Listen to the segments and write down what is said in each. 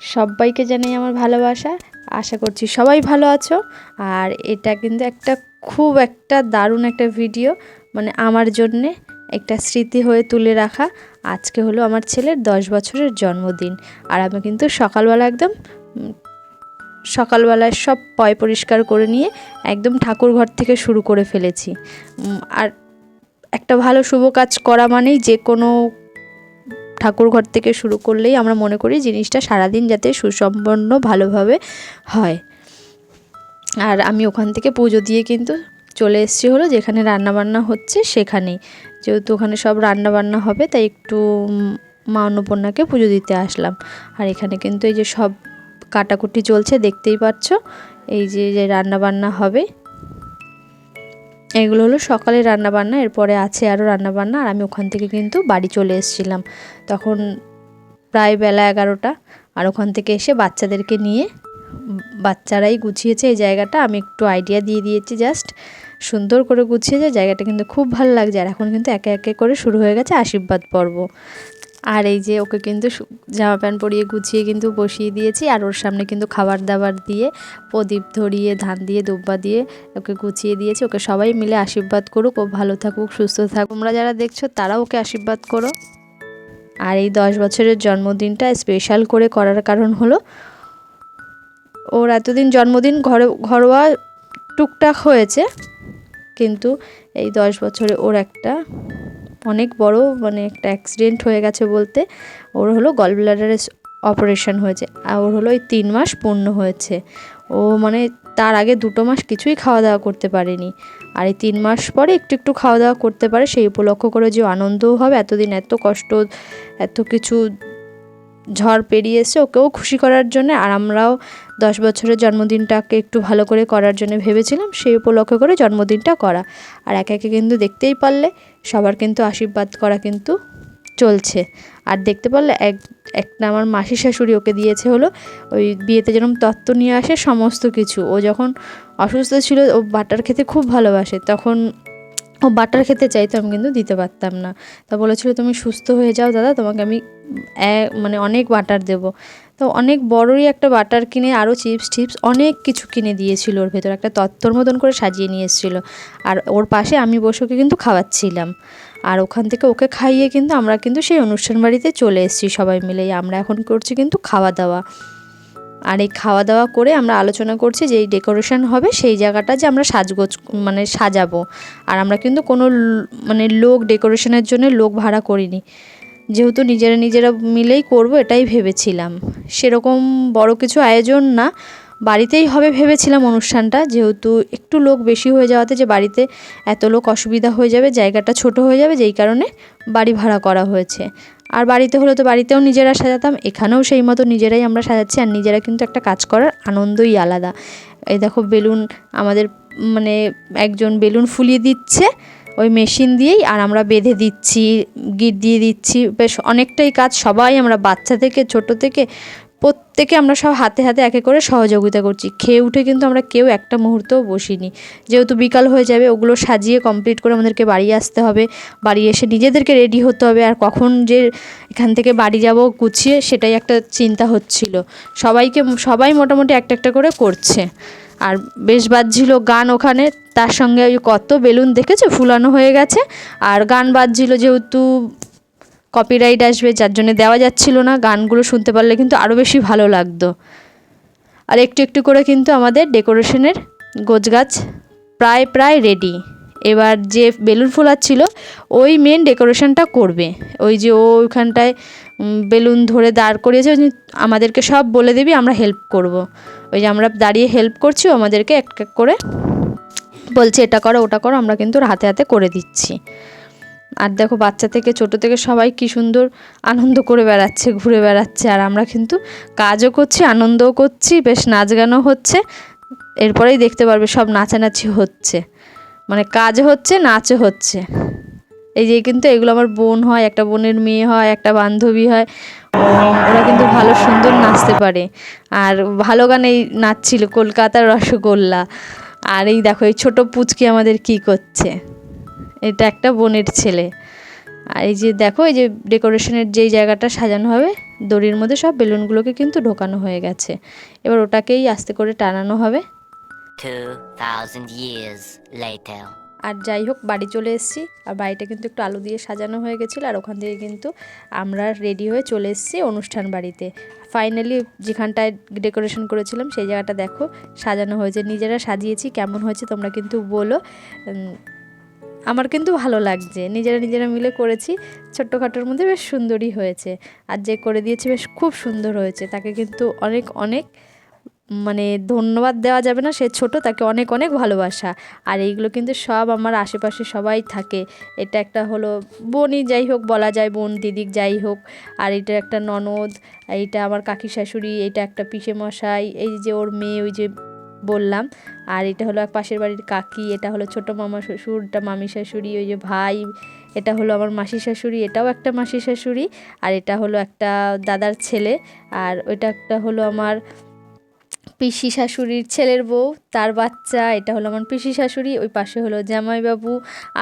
সবাইকে জানাই আমার ভালোবাসা। আশা করছি সবাই ভালো আছো। আর এটা কিন্তু একটা খুব একটা দারুণ একটা ভিডিও মানে আমার জন্যে একটা স্মৃতি হয়ে তুলে রাখা। আজকে হলো আমার ছেলের দশ বছরের জন্মদিন। আর আমি কিন্তু সকালবেলা একদম সকালবেলায় সব পয় পরিষ্কার করে নিয়ে একদম ঠাকুর ঘর থেকে শুরু করে ফেলেছি। আর একটা ভালো শুভ কাজ করা মানেই যে কোনো ঠাকুর ঘর থেকে শুরু করলেই আমরা মনে করি জিনিসটা সারাদিন যাতে সুসম্পন্ন, ভালোভাবে হয়। আর আমি ওখান থেকে পুজো দিয়ে কিন্তু চলে এসেছি হলো, যেখানে রান্নাবান্না হচ্ছে সেখানেই। যেহেতু ওখানে সব রান্নাবান্না হবে, তাই একটু মা অন্নপূর্ণাকে পুজো দিতে আসলাম। আর এখানে কিন্তু এই যে সব কাটাকুটি চলছে, দেখতেই পাচ্ছ। এই যে রান্নাবান্না হবে এগুলো হলো সকালে রান্নাবান্না, এরপরে আছে আরও রান্নাবান্না, আর আমি ওখান থেকে কিন্তু বাড়ি চলে এসেছিলাম। তখন প্রায় বেলা এগারোটা, আর ওখান থেকে এসে বাচ্চাদেরকে নিয়ে, বাচ্চারাই গুছিয়েছে এই জায়গাটা। আমি একটু আইডিয়া দিয়ে দিয়েছি জাস্ট সুন্দর করে গুছিয়েছে। জায়গাটা কিন্তু খুব ভালো লাগছে, আর এখন কিন্তু একে একে করে শুরু হয়ে গেছে আশীর্বাদ পর্ব। আর এই যে ওকে কিন্তু জামা প্যান্ট পরিয়ে গুছিয়ে কিন্তু বসিয়ে দিয়েছি, আর ওর সামনে কিন্তু খাবার দাবার দিয়ে, প্রদীপ ধরিয়ে, ধান দিয়ে, দুব্বা দিয়ে ওকে গুছিয়ে দিয়েছি। ওকে সবাই মিলে আশীর্বাদ করুক, ও ভালো থাকুক, সুস্থ থাকুক। তোমরা যারা দেখছ, তারাও ওকে আশীর্বাদ করো। আর এই দশ বছরের জন্মদিনটা স্পেশাল করে করার কারণ হলো, ওর এতদিন জন্মদিন ঘরে ঘরোয়া টুকটাক হয়েছে, কিন্তু এই দশ বছরে ওর একটা অনেক বড় মানে একটা অ্যাক্সিডেন্ট হয়ে গেছে বলতে, ওর হলো গল ব্লাডারের অপারেশন হয়েছে। আর ওর হলো ওই তিন মাস পূর্ণ হয়েছে। ও মানে তার আগে দুটো মাস কিছুই খাওয়া দাওয়া করতে পারেনি। আর এই তিন মাস পরে একটু একটু খাওয়া দাওয়া করতে পারে সেই উপলক্ষ করে যে আনন্দও হবে, এতদিন এত কষ্ট, এত কিছু ঝড় পেরিয়ে এসে ওকেও খুশি করার জন্য। আর আমরাও দশ বছরের জন্মদিনটাকে একটু ভালো করে করার জন্য ভেবেছিলাম সেই উপলক্ষ করে জন্মদিনটা করা। আর একে একে কিন্তু দেখতেই পারলে সবার কিন্তু আশীর্বাদ করা কিন্তু চলছে। আর দেখতে পারলে এক একটা আমার মাসি শাশুড়ি ওকে দিয়েছে হলো ওই বিয়েতে যেরকম তত্ত্ব নিয়ে আসে সমস্ত কিছু। ও যখন অসুস্থ ছিল, ও বাটার খেতে খুব ভালোবাসে। তখন ও বাটার খেতে চাইতো আমি কিন্তু দিতে পারতাম না। তা বলেছিল, তুমি সুস্থ হয়ে যাও দাদা, তোমাকে আমি মানে অনেক বাটার দেবো। তো অনেক বড়ই একটা বাটার কিনে, আরও চিপস টিপস, অনেক কিছু কিনে দিয়েছিল ওর ভেতর। একটা তত্ত্বর মতন করে সাজিয়ে নিয়ে এসেছিল আর ওর পাশে আমি বসে ওকে কিন্তু খাওয়াচ্ছিলাম। আর ওখান থেকে ওকে খাইয়ে কিন্তু আমরা কিন্তু সেই অনুষ্ঠান বাড়িতে চলে এসেছি সবাই মিলে আমরা এখন করছি কিন্তু খাওয়া দাওয়া। আর এই খাওয়া দাওয়া করে আমরা আলোচনা করছি যে এই ডেকোরেশন হবে, সেই জায়গাটা যে আমরা সাজগোজ মানে সাজাবো। আর আমরা কিন্তু কোনো মানে লোক ডেকোরেশনের জন্য লোক ভাড়া করিনি। যেহেতু নিজেরা নিজেরা মিলেই করব এটাই ভেবেছিলাম। সেরকম বড় কিছু আয়োজন না বাড়িতেই হবে ভেবেছিলাম অনুষ্ঠানটা, যেহেতু একটু লোক বেশি হয়ে যাওয়াতে যে বাড়িতে এত লোক অসুবিধা হয়ে যাবে, জায়গাটা ছোট হয়ে যাবে, যেই কারণে বাড়ি ভাড়া করা হয়েছে। আর বাড়িতে হলে তো বাড়িতেও নিজেরা সাজাতাম, এখানেও সেই মতো নিজেরাই আমরা সাজাচ্ছি, আর নিজেরা কিন্তু একটা কাজ করার আনন্দই আলাদা। এই দেখো বেলুন, আমাদের মানে একজন বেলুন ফুলিয়ে দিচ্ছে, ওই মেশিন দিয়েই, আর আমরা বেঁধে দিচ্ছি, গিট দিয়ে দিচ্ছি, বেশ অনেকটাই কাজ, সবাই আমরা বাচ্চা থেকে, ছোট থেকে প্রত্যেকে আমরা সব হাতে হাতে একে করে সহযোগিতা করছি। খেয়ে উঠে কিন্তু আমরা কেউ একটা মুহূর্তও বসিনি। যেহেতু বিকাল হয়ে যাবে, ওগুলো সাজিয়ে কমপ্লিট করে আমাদেরকে বাড়ি আসতে হবে। বাড়ি এসে নিজেদেরকে রেডি হতে হবে। আর কখন যে এখান থেকে বাড়ি যাব গুছিয়ে, সেটাই একটা চিন্তা হচ্ছিল। সবাইকে, সবাই মোটামুটি একটা একটা করে করছে। আর বেশ বাজছিল গান ওখানে। তার সঙ্গে ওই কত বেলুন দেখেছ? ফুলানো হয়ে গেছে। আর গান বাজছিল যেহেতু কপিরাইট আসবে, যার জন্য দেওয়া যাচ্ছিল না, গানগুলো শুনতে পারলে কিন্তু আরও বেশি ভালো লাগতো। আর একটু একটু করে কিন্তু আমাদের ডেকোরেশনের গোছগাছ প্রায় প্রায় রেডি এবার যে বেলুন ফোলাচ্ছিল ওই মেন ডেকোরেশনটা করবে। ওই যে ও ওইখানটায় বেলুন ধরে দাঁড় করিয়েছে আমাদেরকে সব বলে দিবি, আমরা হেল্প করব। ওই যে আমরা দাঁড়িয়ে হেল্প করছি আমাদেরকে এক এক করে বলছে, এটা করো, ওটা করো, আমরা কিন্তু হাতে হাতে করে দিচ্ছি। আর দেখো বাচ্চা থেকে ছোট থেকে সবাই কি সুন্দর আনন্দ করে বেড়াচ্ছে, ঘুরে বেড়াচ্ছে। আর আমরা কিন্তু কাজও করছি, আনন্দও করছি, বেশ নাচ গানও হচ্ছে। এরপরেই দেখতে পারবে সব নাচানাচি হচ্ছে। মানে কাজ হচ্ছে নাচও হচ্ছে। এই যে কিন্তু এগুলো আমার বোন হয়, একটা বোনের মেয়ে হয়, একটা বান্ধবী হয়। ওরা কিন্তু ভালো সুন্দর নাচতে পারে। আর ভালো গানেই নাচছিল কলকাতার রসগোল্লা। আর এই দেখো, এই ছোট পুচকি আমাদের কি করছে? এটা একটা বোনের ছেলে। আর এই যে দেখো এই যে ডেকোরেশনের যেই জায়গাটা সাজানো হবে দড়ির মধ্যে সব বেলুনগুলোকে কিন্তু ঢোকানো হয়ে গেছে। এবার ওটাকেই আস্তে করে টানানো হবে। 2,000 years later. আর যাই হোক বাড়ি চলে এসেছি। আর বাড়িটা কিন্তু একটু আলো দিয়ে সাজানো হয়ে গেছিল। আর ওখান থেকে কিন্তু আমরা রেডি হয়ে চলে এসেছি অনুষ্ঠান বাড়িতে। ফাইনালি যেখানটায় ডেকোরেশন করেছিলাম সেই জায়গাটা দেখো সাজানো হয়েছে। নিজেরা সাজিয়েছি কেমন হয়েছে তোমরা কিন্তু বলো। আমার কিন্তু ভালো লাগছে। নিজেরা নিজেরা মিলে করেছি। ছোট্টখাটোর মধ্যে বেশ সুন্দরই হয়েছে। আর যে করে দিয়েছে বেশ খুব সুন্দর হয়েছে। তাকে কিন্তু অনেক অনেক মানে ধন্যবাদ দেওয়া যাবে না। সে ছোট, তাকে অনেক অনেক ভালোবাসা। আর এইগুলো কিন্তু সব আমার আশেপাশে সবাই থাকে। এটা একটা হলো বোনই যাই হোক, বলা যায় বোন দিদিক যাই হোক। আর এটা একটা ননদ, এইটা আমার কাকি শাশুড়ি এটা একটা পিসে মশাই এই যে ওর মেয়ে, ওই যে বললাম। আর এটা হলো এক পাশের বাড়ির কাকি, এটা হলো ছোট মামা শ্বশুর এটা মামি শাশুড়ি, ওই যে ভাই, এটা হলো আমার মাসি শাশুড়ি, এটাও একটা মাসি শাশুড়ি, আর এটা হলো একটা দাদার ছেলে, আর ওইটা একটা হলো আমার পিসি শাশুড়ির ছেলের বউ, তার বাচ্চা, এটা হলো আমার পিসি শাশুড়ি, ওই পাশে হলো জামাইবাবু,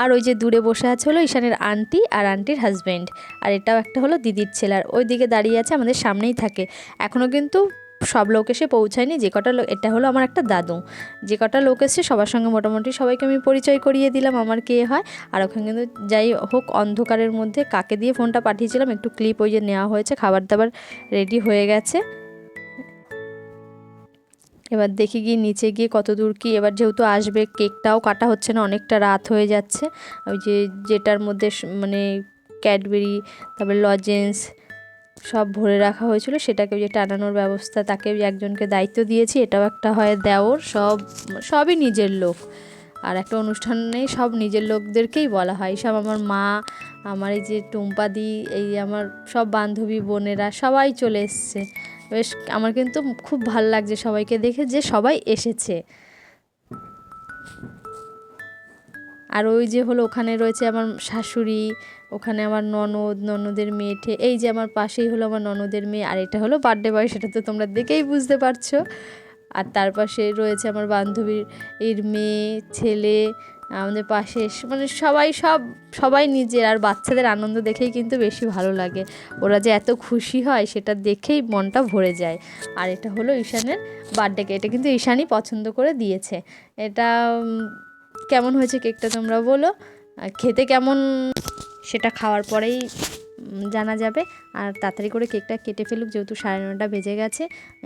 আর ওই যে দূরে বসে আছে হলো ঈশানের আন্টি আর আন্টির হাজব্যান্ড আর এটাও একটা হলো দিদির ছেলে, আর ওই দিকে দাঁড়িয়ে আছে আমাদের সামনেই থাকে। এখনও কিন্তু সব লোক এসে পৌঁছায়নি। যে কটা লোক, এটা হলো আমার একটা দাদু। যে কটা লোক এসছে, সবার সঙ্গে মোটামুটি সবাইকে আমি পরিচয় করিয়ে দিলাম আমার কে হয়। আর ওখানে কিন্তু যাই হোক, অন্ধকারের মধ্যে কাকে দিয়ে ফোনটা পাঠিয়েছিলাম, একটু ক্লিপ ওই যে নেওয়া হয়েছে খাবার দাবার রেডি হয়ে গেছে। এবার দেখি গিয়ে নিচে গিয়ে কত দূর কি, এবার যেহেতু আসবে, কেকটাও কাটা হচ্ছে না, অনেকটা রাত হয়ে যাচ্ছে। ওই যে যেটার মধ্যে মানে ক্যাডবেরি, তারপরে লজেন্স সব ভরে রাখা হয়েছিল সেটাকে যে টানানোর ব্যবস্থা তাকে একজনকে দায়িত্ব দিয়েছি, এটাও একটা হয় দেওর, সব, সবই নিজের লোক। আর একটা অনুষ্ঠানে সব নিজের লোকদেরকেই বলা হয়। সব আমার মা, আমার এই যে টুম্পাদি এই আমার সব বান্ধবী বোনেরা, সবাই চলে এসছে। বেশ, আমার কিন্তু খুব ভালো লাগছে সবাইকে দেখে যে সবাই এসেছে। আর ওই যে হলো ওখানে রয়েছে আমার শাশুড়ি, ওখানে আমার ননদ, ননদের মেয়ে ঠে এই যে আমার পাশেই হলো আমার ননদের মেয়ে, আর এটা হলো বার্থডে বয় সেটা তো তোমরা দেখেই বুঝতে পারছ। আর তার পাশে রয়েছে আমার বান্ধবীর এর মেয়ে, ছেলে, আমাদের পাশে মানে সবাই সব, সবাই নিজের, আর বাচ্চাদের আনন্দ দেখেই কিন্তু বেশি ভালো লাগে। ওরা যে এত খুশি হয় সেটা দেখেই মনটা ভরে যায়। আর এটা হলো ঈশানের বার্থডে এটা কিন্তু ঈশানই পছন্দ করে দিয়েছে। এটা কেমন হয়েছে কেকটা তোমরা বলো। খেতে কেমন, সেটা খাওয়ার পরেই জানা যাবে। আর তাড়াতাড়ি করে কেকটা কেটে ফেলুক, যেহেতু সাড়ে নটা বেজে গেছে।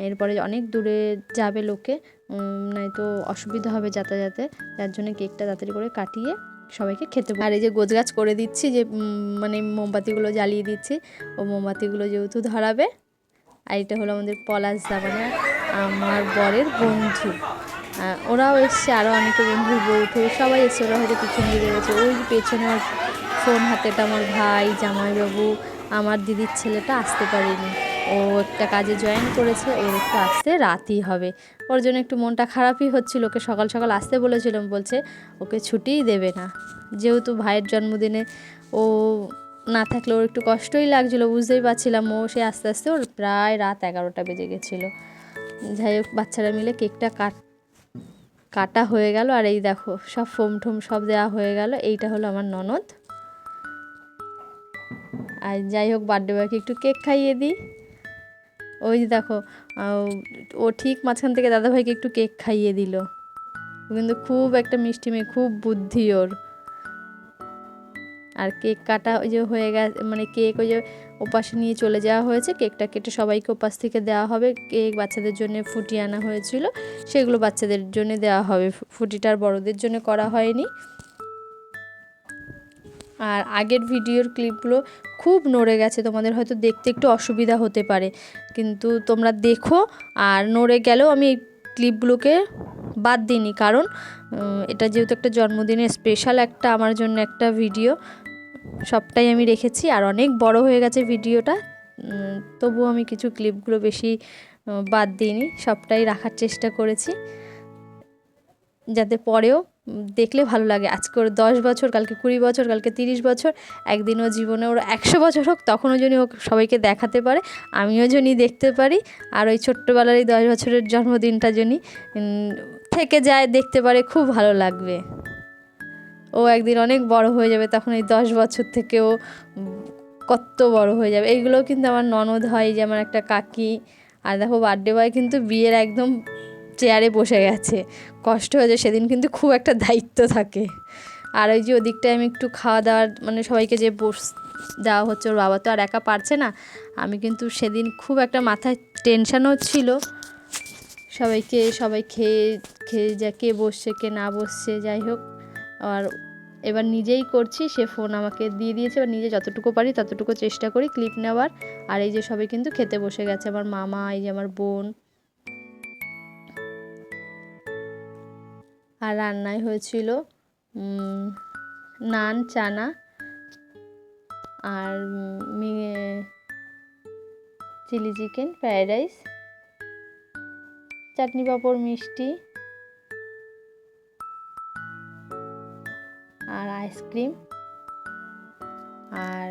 এরপরে অনেক দূরে যাবে লোকে নয়তো অসুবিধা হবে যাতায়াতে। যার জন্য কেকটা তাড়াতাড়ি করে কাটিয়ে সবাইকে খেতে আর এই যে গোছগাছ করে দিচ্ছি, যে মানে মোমবাতিগুলো জ্বালিয়ে দিচ্ছি। ও মোমবাতিগুলো যেহেতু ধরাবে, আর এটা হলো আমাদের পলাশ দাবানা আমার বরের বন্ধু। ওরাও এসছে আরও অনেকে বন্ধু বৌঠো সবাই এসছে, ওরা হয়তো পিছন দিকে গেছে ওই পেছনে ফোন হাতেটা আমার ভাই, জামাইবাবু, আমার দিদির ছেলেটা আসতে পারেনি। ও একটা কাজে জয়েন করেছে, ওর একটু আসতে রাতই হবে। ওর জন্য একটু মনটা খারাপই হচ্ছিল, ওকে সকাল সকাল আসতে বলেছিলাম, বলছে ওকে ছুটিই দেবে না। যেহেতু ভাইয়ের জন্মদিনে ও না থাকলে ওর একটু কষ্টই লাগছিল, বুঝতেই পারছিলাম ও, সে আস্তে আস্তে ওর প্রায় রাত এগারোটা বেজে গেছিল। যাই হোক, বাচ্চারা মিলে কেকটা কাট কাটা হয়ে গেল আর এই দেখো, সব ফোম ঠোম সব দেওয়া হয়ে গেল। এইটা হলো আমার ননদ। আর যাই হোক বার্থডে বয়কে একটু কেক খাইয়ে দিই। ওই যে দেখো ও ঠিক মাঝখান থেকে দাদাভাইকে একটু কেক খাইয়ে দিল। কিন্তু খুব একটা মিষ্টি মেয়ে, খুব বুদ্ধি ওর। আর কেক কাটা ওই যে হয়ে গেছে মানে কেক ওই যে ওপাশে নিয়ে চলে যাওয়া হয়েছে। কেকটা কেটে সবাইকে ওপাশ থেকে দেওয়া হবে। কেক বাচ্চাদের জন্য ফুটি আনা হয়েছিল। সেগুলো বাচ্চাদের জন্য দেওয়া হবে। ফু- ফুটিটা আর বড়দের জন্য করা হয়নি। আর আগের ভিডিওর ক্লিপগুলো খুব নড়ে গেছে। তোমাদের হয়তো দেখতে একটু অসুবিধা হতে পারে। কিন্তু তোমরা দেখো আর নড়ে গেলেও আমি এই ক্লিপগুলোকে বাদ দিইনি। কারণ এটা যেহেতু একটা জন্মদিনের স্পেশাল একটা আমার জন্য একটা ভিডিও সবটাই আমি রেখেছি আর অনেক বড় হয়ে গেছে ভিডিওটা। তবুও আমি কিছু ক্লিপগুলো বেশি বাদ দিইনি, সবটাই রাখার চেষ্টা করেছি। যাতে পরেও দেখলে ভালো লাগে। আজকে ওর দশ বছর, কালকে কুড়ি বছর, কালকে তিরিশ বছর একদিন ও জীবনে ওর একশো বছর হোক, তখনও যদি ও সবাইকে দেখাতে পারে, আমিও যদি দেখতে পারি, আর ওই ছোট্টবেলার এই দশ বছরের জন্মদিনটা যদি থেকে যায়, দেখতে পারে, খুব ভালো লাগবে। ও একদিন অনেক বড় হয়ে যাবে, তখন এই দশ বছর থেকেও কত বড় হয়ে যাবে। এইগুলোও কিন্তু আমার ননদ হয়, যে আমার একটা কাকি। আর দেখো বার্থডে বয় কিন্তু বিয়ের একদম চেয়ারে বসে গেছে। কষ্ট হয়েছে, সেদিন কিন্তু খুব একটা দায়িত্ব থাকে। আর ওই যে ওদিকটায় আমি একটু খাওয়া দাওয়ার মানে সবাইকে যে বস দেওয়া হচ্ছে, ওর বাবা তো আর একা পারছে না। আমি কিন্তু সেদিন খুব একটা মাথায় টেনশানও ছিল। সবাইকে, সবাই খেয়ে খেয়ে যা কে বসছে, কে না বসছে, যাই হোক। আর এবার নিজেই করছি, সে ফোন আমাকে দিয়ে দিয়েছে, এবার নিজে যতটুকু পারি ততটুকু চেষ্টা করি ক্লিপ নেওয়ার। আর এই যে সবাই কিন্তু খেতে বসে গেছে, আমার মামা, এই যে আমার বোন। আর রান্নায় হয়েছিল নান, চানা আর chilli chicken fried rice, chutney papad, মিষ্টি। Ice cream. আর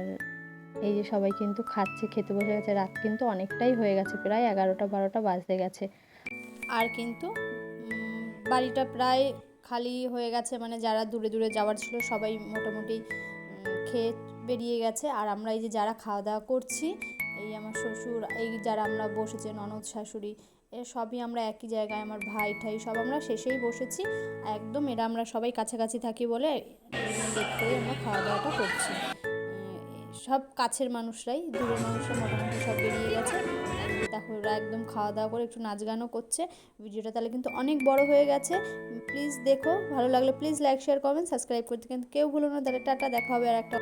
এই যে সবাই কিন্তু খাচ্ছে, খেতে বসে গেছে। রাত কিন্তু অনেকটাই হয়ে গেছে, প্রায় এগারোটা বারোটা বাজতে গেছে। আর কিন্তু বাড়িটা প্রায় খালি হয়ে গেছে। মানে যারা দূরে দূরে যাওয়ার ছিল, সবাই মোটামুটি খেয়ে বেরিয়ে গেছে। আর আমরা এই যে যারা খাওয়া দাওয়া করছি, এই আমার শ্বশুর, এই যারা আমরা বসেছে, ননদ, শাশুড়ি সবই আমরা একই জায়গায়, আমার ভাই, ঠাই, সব আমরা শেষেই বসেছি। একদম এরা আমরা সবাই কাছাকাছি থাকি বলে করে আমরা খাওয়া দাওয়াটা করছি সব কাছের মানুষরাই, দূরের মানুষরা মোটামুটি সব বেরিয়ে গেছে। ওরা একদম খাওয়া দাওয়া করে একটু নাচ গানও করছে। ভিডিওটা তাহলে কিন্তু অনেক বড় হয়ে গেছে। প্লিজ দেখো, ভালো লাগলে please like share comment subscribe করতে কিন্তু কেউ ভুলো না। তাহলে টাটা, দেখা হবে আর একটা